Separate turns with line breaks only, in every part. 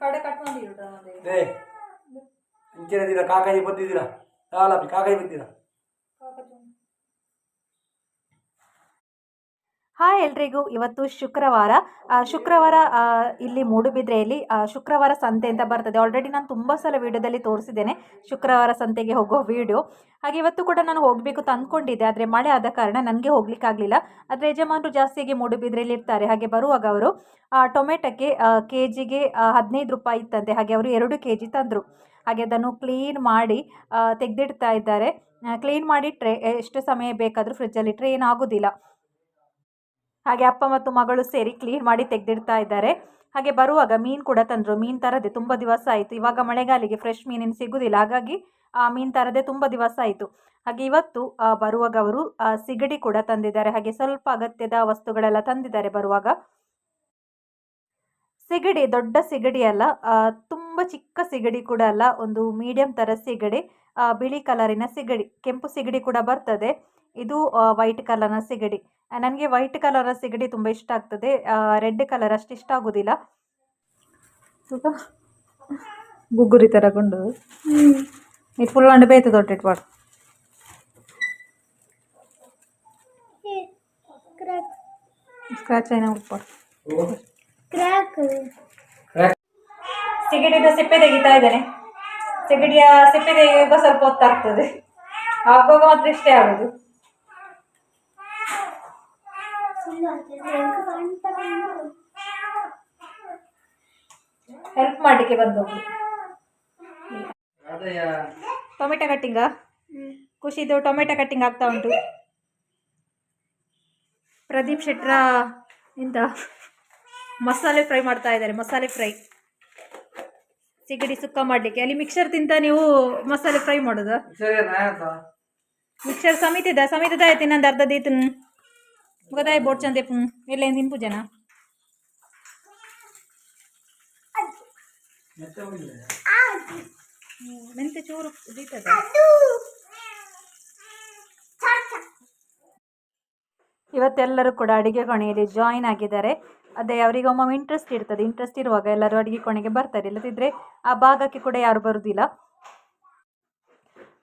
ಕಡೆ ಕಟ್ ಮಾಡಿರು ಅದೇ
ದೇ ಅಂಚೆನ ದಿನ ಕಾಕಾಯಿ ಬಂದಿದ್ದೀರಾ ಲಾಲಾಪಿ ಕಾಕಾಯಿ ಬಂದಿರಾ
ಹಾಯ್ ಎಲ್ರಿಗೂ. ಇವತ್ತು ಶುಕ್ರವಾರ. ಶುಕ್ರವಾರ ಇಲ್ಲಿ ಮೂಡುಬಿದ್ರೆಯಲ್ಲಿ ಶುಕ್ರವಾರ ಸಂತೆ ಅಂತ ಬರ್ತದೆ. ಆಲ್ರೆಡಿ ನಾನು ತುಂಬ ಸಲ ವೀಡಿಯೋದಲ್ಲಿ ತೋರಿಸಿದ್ದೇನೆ ಶುಕ್ರವಾರ ಸಂತೆಗೆ ಹೋಗೋ ವೀಡಿಯೋ. ಹಾಗೆ ಇವತ್ತು ಕೂಡ ನಾನು ಹೋಗಬೇಕು ಅಂತ ಅಂದ್ಕೊಂಡಿದ್ದೆ ಆದರೆ ಮಳೆ ಆದ ಕಾರಣ ನನಗೆ ಹೋಗ್ಲಿಕ್ಕಾಗಲಿಲ್ಲ ಆದರೆ ಯಜಮಾನರು ಜಾಸ್ತಿಯಾಗಿ ಮೂಡುಬಿದ್ರೆಯಲ್ಲಿ ಇರ್ತಾರೆ. ಹಾಗೆ ಬರುವಾಗ ಅವರು ಟೊಮೆಟೊಕ್ಕೆ ಕೆ ಜಿಗೆ ಹದಿನೈದು ರೂಪಾಯಿ ಇತ್ತಂತೆ. ಹಾಗೆ ಅವರು ಎರಡು ಕೆ ಜಿ ತಂದರು. ಹಾಗೆ ಅದನ್ನು ಕ್ಲೀನ್ ಮಾಡಿ ತೆಗೆದಿಡ್ತಾ ಇದ್ದಾರೆ. ಕ್ಲೀನ್ ಮಾಡಿಟ್ರೆ ಎಷ್ಟು ಸಮಯ ಬೇಕಾದರೂ ಫ್ರಿಜ್ಜಲ್ಲಿಟ್ಟರೆ ಏನಾಗೋದಿಲ್ಲ. ಹಾಗೆ ಅಪ್ಪ ಮತ್ತು ಮಗಳು ಸೇರಿ ಕ್ಲೀನ್ ಮಾಡಿ ತೆಗೆದಿಡ್ತಾ ಇದ್ದಾರೆ. ಹಾಗೆ ಬರುವಾಗ ಮೀನು ಕೂಡ ತಂದರು. ಮೀನು ತರದೆ ತುಂಬ ದಿವಸ ಆಯಿತು. ಇವಾಗ ಮಳೆಗಾಲಿಗೆ ಫ್ರೆಶ್ ಮೀನಿನ ಸಿಗುವುದಿಲ್ಲ ಹಾಗಾಗಿ ಮೀನು ತರದೆ ತುಂಬ ದಿವಸ ಆಯಿತು. ಹಾಗೆ ಇವತ್ತು ಬರುವಾಗ ಅವರು ಸಿಗಡಿ ಕೂಡ ತಂದಿದ್ದಾರೆ. ಹಾಗೆ ಸ್ವಲ್ಪ ಅಗತ್ಯದ ವಸ್ತುಗಳೆಲ್ಲ ತಂದಿದ್ದಾರೆ ಬರುವಾಗ. ಸಿಗಡಿ, ದೊಡ್ಡ ಸಿಗಡಿ ಅಲ್ಲ ತುಂಬ ಚಿಕ್ಕ ಸಿಗಡಿ ಕೂಡ ಅಲ್ಲ, ಒಂದು ಮೀಡಿಯಂ ಥರ ಸಿಗಡಿ ಬಿಳಿ ಕಲರಿನ ಸಿಗಡಿ, ಕೆಂಪು ಸಿಗಡಿ ಕೂಡ ಬರ್ತದೆ. ಇದು ವೈಟ್ ಕಲರ್ನ ಸಿಗಡಿ. ನನಗೆ ವೈಟ್ ಕಲರ್ನ ಸಿಗಡಿ ತುಂಬ ಇಷ್ಟ ಆಗ್ತದೆ. ರೆಡ್ ಕಲರ್ ಅಷ್ಟು ಇಷ್ಟ ಆಗೋದಿಲ್ಲ. ಸ್ವಲ್ಪ ಗುಗ್ಗುರಿ ಥರ ಕೊಂಡು ಇದು ಫುಲ್ ಅಂಡ್ ಬೇಯ್ತು ದೊಡ್ಡ ಇಟ್ಬಾರ್ದು ಸ್ಕ್ರಾಚ್ ಏನೋ ಸಿಗಡಿದ ಸಿಪ್ಪೆ ತೆಗಿತಾ ಇದ್ದಾನೆ. ಸಿಗಡಿಯ ಸಿಪ್ಪೆ ತೆಗೆಯುವಾಗ ಸ್ವಲ್ಪ ಹೊತ್ತಾಗ್ತದೆ. ಆಗುವಾಗ ಮಾತ್ರ ಇಷ್ಟೇ ಆಗೋದು. ಹೆಲ್ಪ್ ಮಾಡಲಿಕ್ಕೆ ಬಂದು. Tomato cutting? ಖುಷಿದು ಟೊಮೆಟೊ ಕಟ್ಟಿಂಗ್ ಆಗ್ತಾ ಉಂಟು. ಪ್ರದೀಪ್ ಶೆಟ್ರ ಇಂತ ಮಸಾಲೆ ಫ್ರೈ ಮಾಡ್ತಾ ಇದ್ದಾರೆ ಮಸಾಲೆ ಫ್ರೈ. ಸಿಗಡಿ ಸುಕ್ಕ ಮಾಡಲಿಕ್ಕೆ. ಅಲ್ಲಿ ಮಿಕ್ಸರ್ ತಿಂತ ನೀವು ಮಸಾಲೆ ಫ್ರೈ ಮಾಡೋದು? ಮಿಕ್ಸರ್ ಸಮಿತಿದ ಸಮಿತಿದ ಆಯ್ತು ಇನ್ನೊಂದು ಅರ್ಧ ದೀತು ಗೊತ್ತಾಯ್ ಬೋಟ್ ಚಂದೆ ಎಲ್ಲ ತಿನ್ಪು ಜನ ಮೆಂತೆ ಚೂರು ಇವತ್ತೆಲ್ಲರೂ ಕೂಡ ಅಡಿಗೆ ಕೊನೆಯಲ್ಲಿ ಜಾಯಿನ್ ಆಗಿದ್ದಾರೆ. ಅದೇ ಅವರಿಗೆ ಒಮ್ಮೊಮ್ಮೆ ಇಂಟ್ರೆಸ್ಟ್ ಇರ್ತದೆ. ಇಂಟ್ರೆಸ್ಟ್ ಇರುವಾಗ ಎಲ್ಲರೂ ಅಡಿಗೆ ಕೋಣೆಗೆ ಬರ್ತಾರೆ. ಇಲ್ಲದಿದ್ದರೆ ಆ ಭಾಗಕ್ಕೆ ಕೂಡ ಯಾರು ಬರುವುದಿಲ್ಲ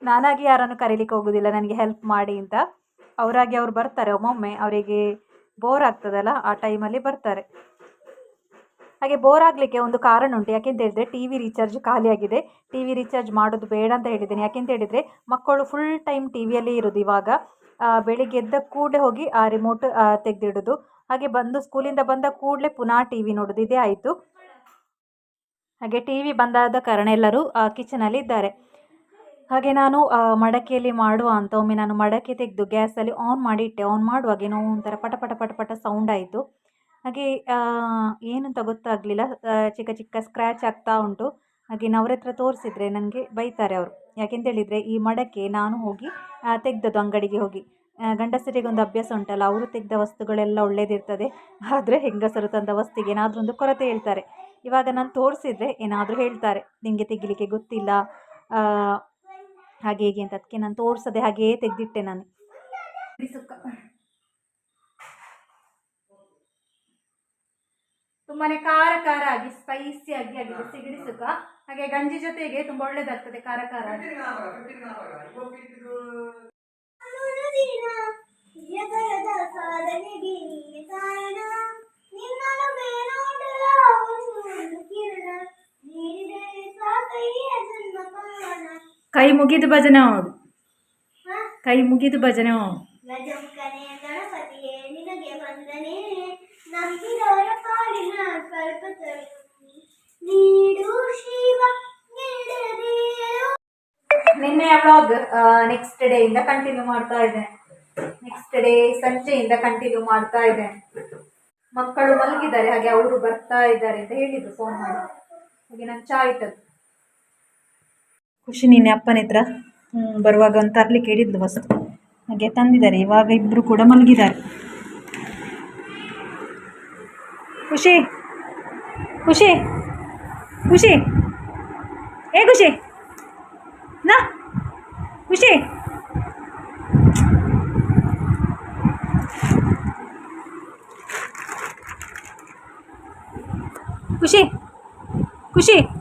ನಾನಾಗಿ ಯಾರನ್ನು ಕರೀಲಿಕ್ಕೆ ಹೋಗೋದಿಲ್ಲ. ನನಗೆ ಹೆಲ್ಪ್ ಮಾಡಿ ಅಂತ. ಅವರಾಗಿ ಅವ್ರು ಬರ್ತಾರೆ, ಒಮ್ಮೊಮ್ಮೆ ಅವರಿಗೆ ಬೋರ್ ಆಗ್ತದಲ್ಲ, ಆ ಟೈಮಲ್ಲಿ ಬರ್ತಾರೆ. ಹಾಗೆ ಬೋರ್ ಆಗಲಿಕ್ಕೆ ಒಂದು ಕಾರಣ ಉಂಟು. ಯಾಕೆಂತ ಹೇಳಿದರೆ ಟಿ ವಿ ರೀಚಾರ್ಜ್ ಖಾಲಿಯಾಗಿದೆ ಟಿ ವಿ ರೀಚಾರ್ಜ್ ಮಾಡೋದು ಬೇಡ ಅಂತ ಹೇಳಿದ್ದೀನಿ. ಯಾಕೆಂತ ಹೇಳಿದರೆ, ಮಕ್ಕಳು ಫುಲ್ ಟೈಮ್ ಟಿ ವಿಯಲ್ಲಿ ಇರೋದು ಇವಾಗ. ಬೆಳಿಗ್ಗೆ ಎದ್ದ ಕೂಡಲೇ ಹೋಗಿ ಆ ರಿಮೋಟ್ ತೆಗೆದಿಡೋದು. ಹಾಗೆ ಬಂದು ಸ್ಕೂಲಿಂದ ಬಂದ ಕೂಡಲೇ ಪುನಃ ಟಿ ವಿ ನೋಡೋದು. ಇದೇ ಆಯಿತು. ಹಾಗೆ ಟಿ ವಿ ಬಂದಾದ ಕಾರಣ ಎಲ್ಲರೂ ಕಿಚನಲ್ಲಿ ಇದ್ದಾರೆ. ಹಾಗೆ ನಾನು ಮಡಕೆಯಲ್ಲಿ ಮಾಡುವ ಅಂತ ಒಮ್ಮೆ ನಾನು ಮಡಕೆ ತೆಗೆದು ಗ್ಯಾಸಲ್ಲಿ ಆನ್ ಮಾಡಿಟ್ಟೆ. ಆನ್ ಮಾಡುವಾಗ ಏನೋ ಒಂಥರ ಪಟ ಪಟ ಪಟ ಪಟ ಸೌಂಡ್ ಆಯಿತು. ಹಾಗೆ ಏನಂತ ಗೊತ್ತಾಗಲಿಲ್ಲ. ಚಿಕ್ಕ ಚಿಕ್ಕ ಸ್ಕ್ರ್ಯಾಚ್ ಆಗ್ತಾ ಉಂಟು. ಹಾಗೆ ನವರತ್ರ ತೋರಿಸಿದ್ರೆ ನನಗೆ ಬೈತಾರೆ ಅವರು. ಯಾಕೆಂತೇಳಿದರೆ ಈ ಮಡಕೆ ನಾನು ಹೋಗಿ ತೆಗೆದದ್ದು ಅಂಗಡಿಗೆ ಹೋಗಿ. ಆ, ಗಂಡಸರಿಗೆ ಒಂದು ಅಭ್ಯಾಸ ಉಂಟಲ್ಲ ಅವರು ತೆಗೆದ ವಸ್ತುಗಳೆಲ್ಲ ಒಳ್ಳೇದಿರ್ತದೆ. ಆದರೆ ಹೆಂಗಸರು ತಂದ ವಸ್ತುಗೆ ಏನಾದರೂ ಒಂದು ಕೊರತೆ ಹೇಳ್ತಾರೆ. ಇವಾಗ ನಾನು ತೋರಿಸಿದರೆ ಏನಾದರೂ ಹೇಳ್ತಾರೆ. ನಿಮಗೆ ತೆಗಿಲಿಕ್ಕೆ ಗೊತ್ತಿಲ್ಲ. ಹಾಗೆ ಹೇಗೆ ಅಂತ ಅದಕ್ಕೆ ನಾನು ತೋರಿಸದೆ ಹಾಗೇ ತೆಗೆದಿಟ್ಟೆ ನಾನು. ಸುಕ್ಕ. ತುಂಬಾನೇ ಖಾರ ಖಾರ ಆಗಿ ಸ್ಪೈಸಿ ಆಗಿ ಆಗಿದೆ ಸಿಗಡಿ ಸುಕ್ಕ. ಹಾಗೆ ಗಂಜಿ ಜೊತೆಗೆ ತುಂಬಾ ಒಳ್ಳೇದಾಗ್ತದೆ ಖಾರ ಖಾರ ಆಗಿ. ಕೈ ಮುಗಿದು ಭಜನೆ ಮಾಡು ಕೈ ಮುಗಿದು ಭಜನೆ ಮಾಡು ನಿನ್ನೆ ವ್ಲಾಗ್ ನೆಕ್ಸ್ಟ್ ಡೇ ಇಂದ ಕಂಟಿನ್ಯೂ ಮಾಡ್ತಾ ಇದೆ ನೆಕ್ಸ್ಟ್ ಡೇ ಸಂಜೆಯಿಂದ ಕಂಟಿನ್ಯೂ ಮಾಡ್ತಾ ಇದೆ ಮಕ್ಕಳು ಮಲಗಿದ್ದಾರೆ, ಹಾಗೆ ಅವರು ಬರ್ತಾ ಇದ್ದಾರೆ ಅಂತ ಹೇಳಿದ್ರು ಫೋನ್ ಮಾಡಿ. ಹಾಗೆ ನಾನು ಚಾ ಇಟ್ಟದ್ದು ಖುಷಿ ನಿನ್ನೆ ಅಪ್ಪನ ಹತ್ರ. ಬರುವಾಗ ಒಂದು ತರ್ಲಿಕ್ಕೆ ಹೇಳಿದ್ಲು ವಸ್ತು ಹಾಗೆ ತಂದಿದ್ದಾರೆ, ಇವಾಗ ಇಬ್ಬರು ಕೂಡ ಮಲಗಿದ್ದಾರೆ. ಖುಷಿ ಖುಷಿ ಖುಷಿ. ಏ ಖುಷಿ, ನಾ, ಖುಷಿ. ಖುಷಿ ಖುಷಿ.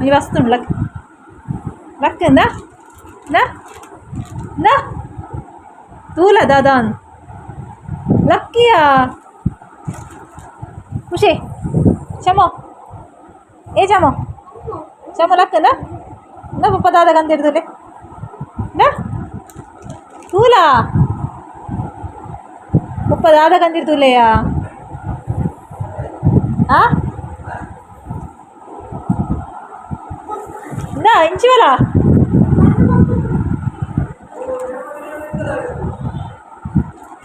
ನೀವು ವಸ್ತುಂಡು ಲಕ್ ಲಕ್ನ ನ ನ ತೂಲ ದಾದಾನ್ ಲಕ್ಕಿಯಾ ಖುಷಿ ಚಮೋ ಏ ಚಮೋ ಚಮೋ ಲಕ್ಕ ನ ನ ಪಪ್ಪ ದಾದ ಗಂದಿರ್ದಲ್ಲಿ ನ ತೂಲ ಪಪ್ಪ ದಾದ ಗಂದಿರ್ತೂಲೆಯಾ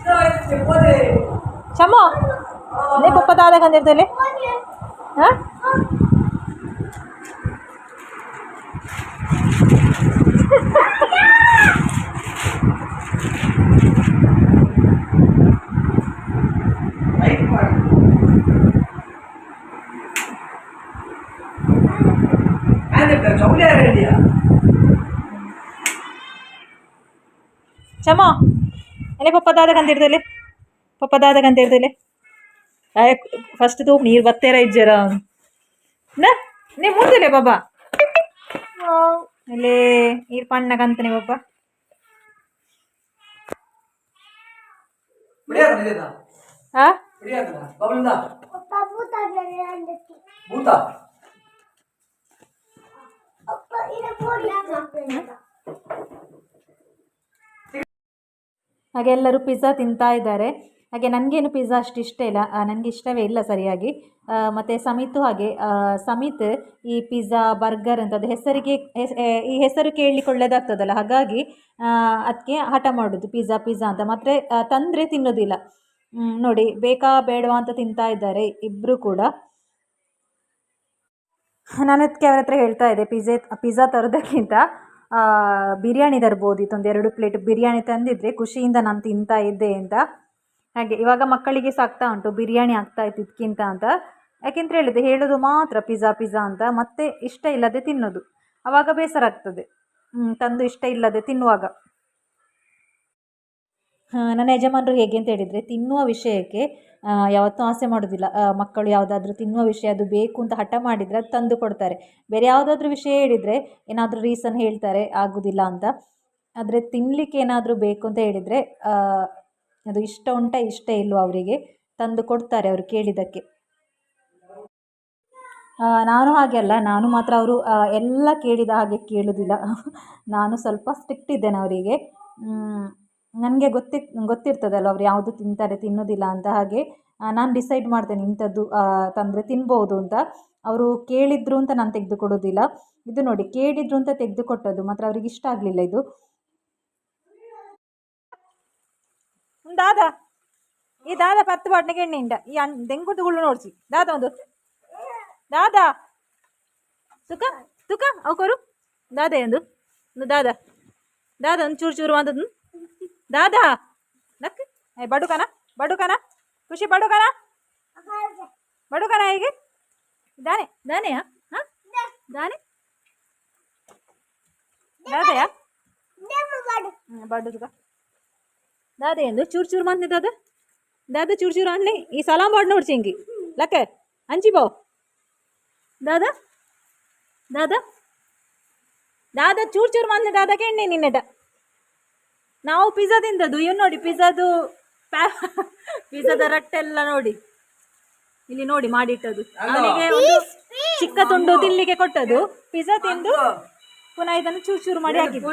ಆ ನ ಇಂಚಿವಲ ಚಮೋ ನೇ ಪಪ್ಪ ದಾದ ಗಂದಿರ್ತಲೆ
ಇದೆಯಾ?
ಚಮೋ ಅಲ್ಲೇ ಪಪ್ಪದಾದ ಪಪ್ಪದಾದ ಪಪ್ಪ ದಾದ ಗಂದಿರ್ತಲೆ ಫಸ್ಟ್ ತೂ ನೀರು ಬತ್ತೇರ ಇಜ್ಜರ. ನ ನೀ ಮುಂದಿಲೆ ಬಾಬಾ ಅಲ್ಲೇ ನೀರು ಪಣ್ಣಗಂತನೆ ಬಾಬ ಹಾ
ಬಿಡಿಯಾದ ಬಬಲಿಂದ
ಅಪ್ಪ ಭೂತ ಬೇರೆ ಅಂದಕ್ಕೆ.
ಭೂತ
ಅಪ್ಪ ಇದು ಪೋಡಿ ಹಾಕ್ಬೇಕು.
ಹಾಗೆ ಎಲ್ಲರೂ ಪಿಜ್ಜಾ ತಿಂತಾ ಇದ್ದಾರೆ. ಹಾಗೆ ನನಗೇನು ಪಿಜ್ಜಾ ಅಷ್ಟು ಇಷ್ಟ ಇಲ್ಲ ನನಗೆ ಇಷ್ಟವೇ ಇಲ್ಲ ಸರಿಯಾಗಿ. ಮತ್ತು ಸಮಿತು ಹಾಗೆ ಸಮಿತ್ ಈ ಪಿಜ್ಜಾ ಬರ್ಗರ್ ಅಂತದ್ದು ಹೆಸರಿಗೆ, ಹೆಸ್- ಈ ಹೆಸರು ಕೇಳಲಿಕ್ಕೆ ಒಳ್ಳೇದಾಗ್ತದಲ್ಲ ಹಾಗಾಗಿ ಅದಕ್ಕೆ ಹಠ ಮಾಡೋದು ಪಿಜ್ಜಾ ಪಿಜ್ಜಾ ಅಂತ. ಮಾತ್ರ ತಂದರೆ ತಿನ್ನೋದಿಲ್ಲ. ನೋಡಿ, ಬೇಕಾ, ಬೇಡವಾ ಅಂತ ತಿಂತಾ ಇದ್ದಾರೆ ಇಬ್ಬರು ಕೂಡ. ನಾನು ಅದಕ್ಕೆ ಅವ್ರ ಹತ್ರ ಹೇಳ್ತಾ ಇದ್ದೆ, ಪಿಜ್ಜೆ, ಪಿಜ್ಜಾ ತರೋದಕ್ಕಿಂತ ಬಿರಿಯಾನಿ ತರ್ಬೋದಿತ್ತು ಒಂದು ಎರಡು ಪ್ಲೇಟ್ ಬಿರಿಯಾನಿ ತಂದಿದ್ರೆ ಖುಷಿಯಿಂದ ನಾನು ತಿಂತಾ ಇದ್ದೆ ಅಂತ. ಹಾಗೆ ಇವಾಗ ಮಕ್ಕಳಿಗೆ ಸಾಕ್ತಾ ಉಂಟು, ಬಿರಿಯಾನಿ ಆಗ್ತಾ ಇತ್ತು ಇದಕ್ಕಿಂತ ಅಂತ. ಯಾಕೆಂತ ಹೇಳಿದೆ ಹೇಳೋದು ಮಾತ್ರ ಪಿಜ್ಜಾ ಪಿಜ್ಜಾ ಅಂತ. ಮತ್ತೆ ಇಷ್ಟ ಇಲ್ಲದೆ ತಿನ್ನೋದು. ಅವಾಗ ಬೇಸರ ಆಗ್ತದೆ. ತಂದು ಇಷ್ಟ ಇಲ್ಲದೆ ತಿನ್ನುವಾಗ. ನನ್ನ ಯಜಮಾನರು ಹೇಗೆ ಅಂತ ಹೇಳಿದರೆ, ತಿನ್ನುವ ವಿಷಯಕ್ಕೆ ಯಾವತ್ತೂ ಆಸೆ ಮಾಡೋದಿಲ್ಲ. ಮಕ್ಕಳು ಯಾವುದಾದ್ರೂ ತಿನ್ನುವ ವಿಷಯ ಅದು ಬೇಕು ಅಂತ ಹಠ ಮಾಡಿದರೆ ಅದು ತಂದು ಕೊಡ್ತಾರೆ. ಬೇರೆ ಯಾವುದಾದ್ರೂ ವಿಷಯ ಹೇಳಿದರೆ ಏನಾದರೂ ರೀಸನ್ ಹೇಳ್ತಾರೆ, ಆಗೋದಿಲ್ಲ ಅಂತ. ಆದರೆ ತಿನ್ನಲಿಕ್ಕೆ ಏನಾದರೂ ಬೇಕು ಅಂತ ಹೇಳಿದರೆ ಅದು ಇಷ್ಟ ಉಂಟ ಇಷ್ಟ ಇಲ್ವೋ ಅವರಿಗೆ ತಂದು ಕೊಡ್ತಾರೆ ಅವರು ಕೇಳಿದ್ದಕ್ಕೆ. ನಾನು ಹಾಗೆ ಅಲ್ಲ, ನಾನು ಮಾತ್ರ ಅವರು ಎಲ್ಲ ಕೇಳಿದ ಹಾಗೆ ಕೇಳೋದಿಲ್ಲ. ನಾನು ಸ್ವಲ್ಪ ಸ್ಟ್ರಿಕ್ಟ್ ಇದ್ದೇನೆ ಅವರಿಗೆ. ನನಗೆ ಗೊತ್ತಿ, ಗೊತ್ತಿರ್ತದಲ್ಲ ಅವ್ರು ಯಾವುದು ತಿಂತಾರೆ, ತಿನ್ನೋದಿಲ್ಲ ಅಂತ ಹಾಗೆ ನಾನು ಡಿಸೈಡ್ ಮಾಡ್ತೇನೆ ಇಂಥದ್ದು ತಂದರೆ ತಿನ್ಬೋದು ಅಂತ. ಅವರು ಕೇಳಿದ್ರು ಅಂತ ನಾನು ತೆಗೆದುಕೊಡೋದಿಲ್ಲ. ಇದು ನೋಡಿ, ಕೇಳಿದ್ರು ಅಂತ ತೆಗೆದುಕೊಟ್ಟದ್ದು ಮಾತ್ರ ಅವ್ರಿಗೆ ಇಷ್ಟ ಆಗಲಿಲ್ಲ ಇದು. ದಾದ, ಈ ದಾದ ಪತ್ತು ಬಾಟ್ನಿಗೆ ಎಣ್ಣೆಯಿಂದ, ಈ ಅಣ್ ದೆಂಗುಡುಗಳು ನೋಡಿಸಿ. ದಾದ ಒಂದು. ದಾದ. ತುಕ ತುಕ ಅವಕರು ದಾದ ಒಂದು. ದಾದ. ದಾದ ಒಂದು ಚೂರು ಚೂರು ಅಂದದ್ದು ದಾದ ನಕ್ ಏ ಬಡುಕನ ಬಡುಕನ ಖುಷಿ ಬಡುಕನ ಬಡುಕನ ಹೇಗೆ ದಾನೆ ದಾನೆಯಾ ಹಾಂ ದಾನೆ ದಾದಯಾ
ದೇವ್ರು ಮಾಡು.
ಹ್ಞೂ ಬಡ್ಡುದುಗ ದಾದ ಎಂದು ಚೂರು ಚೂರು ಮಂದಿ ದಾದ ದಾದ ಚೂರು ಚೂರು ಅನ್ಲಿ ಈ ಸಲಾಂ ಬಾಡ್ ನೋಡ್ಸಿ ಹಿಂಗೆ ಲಕ್ಕ ಅಂಚಿ ಬಾವ್ ದಾದ ದಾದ ದಾದ ಚೂರು ಚೂರು ಮಂದಿ ದಾದಕ್ಕೆ ಎಣ್ಣೆ ನಿನ್ನೆಟ ನಾವು ಪಿಜ್ಜಾ ತಿಂದದ್ದು ಇವ್ ನೋಡಿ ಪಿಜ್ಜಾದು ಪ್ಯಾ ಪಿಜ್ಜಾದ ರಟ್ಟೆಲ್ಲ ನೋಡಿ. ಇಲ್ಲಿ ನೋಡಿ ಮಾಡಿಟ್ಟದು. ಅವನಿಗೆ ಒಂದು ಚಿಕ್ಕ ತುಂಡು ತಿನ್ಲಿಕ್ಕೆ ಕೊಟ್ಟದ್ದು. ಪಿಜ್ಜಾ ತಿಂದು ಪುನಃ ಇದನ್ನು ಚೂರು ಚೂರು ಮಾಡಿ ಹಾಕಿದ್ದು.